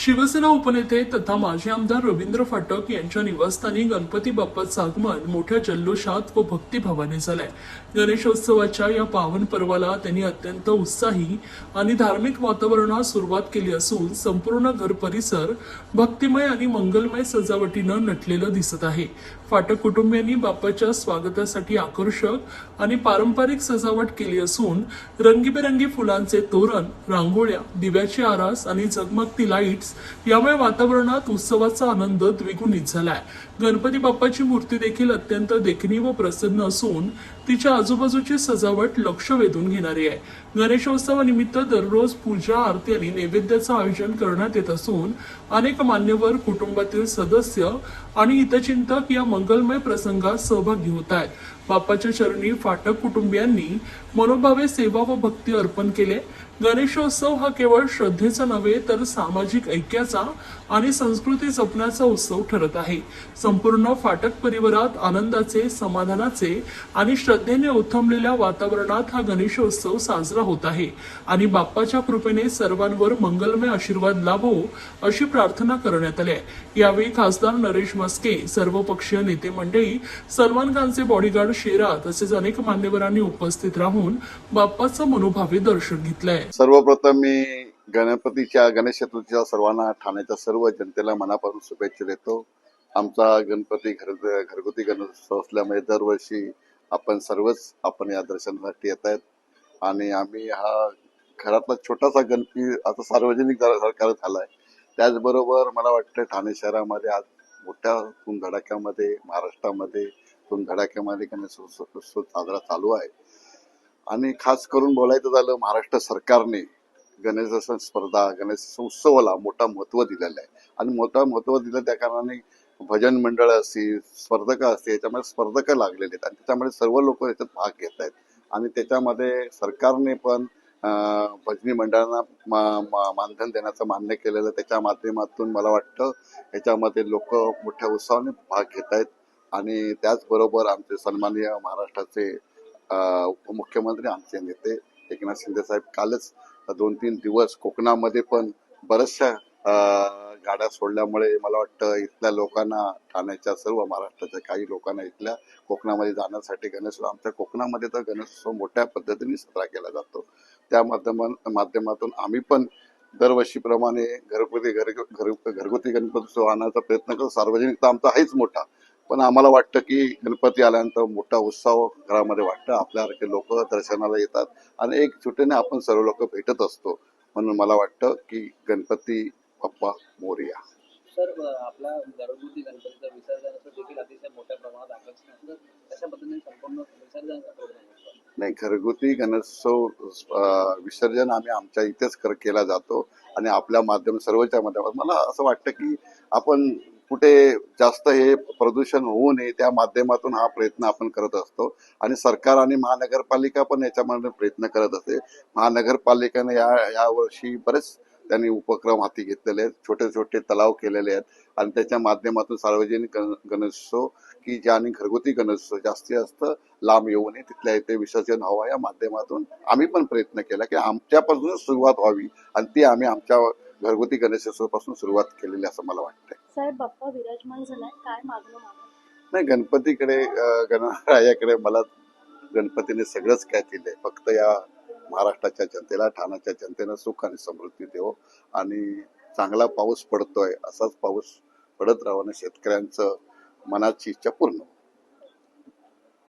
शिवसेना उपनेते तथा माजी आमदार रवींद्र फाटक यांच्या निवासस्थानी गणपती बाप्पाचं आगमन मोठ्या जल्लोषात व भक्तिभावाने झालंय. गणेशोत्सवाच्या या पावन पर्वाला त्यांनी अत्यंत उत्साही आणि धार्मिक वातावरणात सुरुवात केली असून संपूर्ण घर परिसर भक्तिमय आणि मंगलमय सजावटीनं नटलेलं दिसत आहे. फाटक कुटुंबियांनी बाप्पाच्या स्वागतासाठी आकर्षक आणि पारंपरिक सजावट केली असून रंगीबेरंगी फुलांचे तोरण रांगोळ्या दिव्याची आरास आणि झगमगती लाईट्स यामुळे वातावरणात उत्सवाचा आनंद द्विगुणित झालाय. गणपती बाप्पाची मूर्ती देखील अत्यंत देखणी व प्रसन्न असून तिच्या आजूबाजूची सजावट लक्ष वेधून घेणारी आहे. गणेशोत्सवानिमित्त दररोज पूजा आरती आणि नैवेद्याचं आयोजन करण्यात येत असून अनेक मान्यवर कुटुंबातील सदस्य आणि हितचिंतक या मंगलमय प्रसंगात सहभागी होत आहेत. बाप्पाच्या चरणी फाटक कुटुंबियांनी मनोभावे सेवा व भक्ती अर्पण केले. गणेशोत्सव हा केवळ श्रद्धेचा नव्हे तर सामाजिक ऐक्याचा आणि संस्कृती जपण्याचा उत्सव ठरत आहे. संपूर्ण फाटक परिवारात आनंदाचे समाधानाचे आणि श्रद्धेने उत्थमलेल्या वातावरणात हा गणेशोत्सव साजरा होत आहे. आणि बाप्पाच्या कृपेने सर्वांवर मंगलमय आशीर्वाद लाभो अशी प्रार्थना करण्यात आली आहे. यावेळी खासदार नरेश मस्के सर्वपक्षीय नेते मंडळी सलमान खानचे बॉडीगार्ड शेरा तसेच अनेक मान्यवरांनी उपस्थित राहून बाप्पाचं मनोभावे दर्शन घेतलंय. सर्वप्रथम मी गणपतीच्या गणेश चतुर्थीच्या सर्वांना ठाण्याच्या सर्व जनतेला मनापासून शुभेच्छा देतो. आमचा गणपती घर घरगुती गणेशोत्सव असल्यामुळे दरवर्षी आपण सर्वच आपण या दर्शनासाठी येत आहेत. आणि आम्ही हा घरातला छोटासा गणपती आता सार्वजनिक सरकार झालाय त्याचबरोबर मला वाटतं ठाणे शहरामध्ये आज मोठ्या धडाक्यामध्ये महाराष्ट्रामध्ये धडाक्यामध्ये गणेशोत्सव उत्सव साजरा चालू आहे. आणि खास करून बोलायचं झालं महाराष्ट्र सरकारने गणेश स्पर्धा गणेश उत्सवाला मोठा महत्त्व दिलेलं आहे. आणि मोठा महत्त्व दिलं त्या कारणाने भजन मंडळ असतील स्पर्धक असतील याच्यामध्ये स्पर्धक लागलेले आहेत. आणि त्याच्यामध्ये सर्व लोक याच्यात भाग घेत आहेत. आणि त्याच्यामध्ये सरकारने पण भजनी मंडळांना मा- मानधन देण्याचं मान्य केलेलं त्याच्या माध्यमातून मला वाटतं याच्यामध्ये लोक मोठ्या उत्साहाने भाग घेत आहेत. आणि त्याचबरोबर आमचे सन्माननीय महाराष्ट्राचे उपमुख्यमंत्री आमचे नेते एकनाथ शिंदे साहेब कालच दोन तीन दिवस कोकणामध्ये पण बऱ्याचशा गाड्या सोडल्यामुळे मला वाटतं इथल्या लोकांना ठाण्याच्या सर्व महाराष्ट्राच्या काही लोकांना इथल्या कोकणामध्ये जाण्यासाठी गणेशोत्सव आमच्या कोकणामध्ये तर गणेशोत्सव मोठ्या पद्धतीने साजरा केला जातो. त्या माध्यमा माध्यमातून आम्ही पण दरवर्षीप्रमाणे घरगुती घर घर- घरगुती गणपती आणण्याचा प्रयत्न करतो. सार्वजनिक तर आमचा आहेच मोठा. पण आम्हाला वाटतं की गणपती आल्यानंतर मोठा उत्साह घरामध्ये वाटतं. आपल्यासारखे लोक दर्शनाला येतात आणि एक सुटेने आपण सर्व लोक भेटत असतो. म्हणून मला वाटतं की गणपती बाप्पा मोरया. सर आपला घरगुती गणपतीचं विसर्जनाचं देखील अतिशय मोठ्या प्रमाणात आकर्षण असतं. अशा पद्धतीने संपूर्ण विसर्जनाचा प्रोग्राम नाही घरगुती गणेशोत्सव विसर्जन आम्ही आमच्या इथेच कर केला जातो. आणि आपल्या माध्यम सर्वच्या माध्यमातून. मला असं वाटतं की आपण कुठे जास्त हे प्रदूषण होऊ नये त्या माध्यमातून हा प्रयत्न आपण करत असतो. आणि सरकार आणि महानगरपालिका पण याच्यामध्ये प्रयत्न करत असते. महानगरपालिकेने या यावर्षी बरेच त्यांनी उपक्रम हाती घेतलेले आहेत. छोटे छोटे तलाव केलेले आहेत. आणि त्याच्या माध्यमातून सार्वजनिक गण- गणेशोत्सव की ज्या आणि घरगुती गणेशोत्सव जास्तीत जास्त लांब येऊ नये तिथल्या इथे विसर्जन व्हावं या माध्यमातून आम्ही पण प्रयत्न केला की आमच्यापासूनच सुरुवात व्हावी. आणि ती आम्ही आमच्या घरगुती गणेशोत्सवापासून सुरुवात केलेली असं मला वाटतंय. साहेब बाप्पा विराजमान झालाय. काय मागणं नाही गणपतीकडे गणरायाकडे मला गणपतीने सगळंच काय दिलंय. फक्त या महाराष्ट्राच्या जनतेला ठाण्याच्या जनतेला सुख आणि समृद्धी देव आणि चांगला पाऊस पडतोय असाच पाऊस पडत राहून शेतकऱ्यांचं मनाची इच्छा पूर्ण.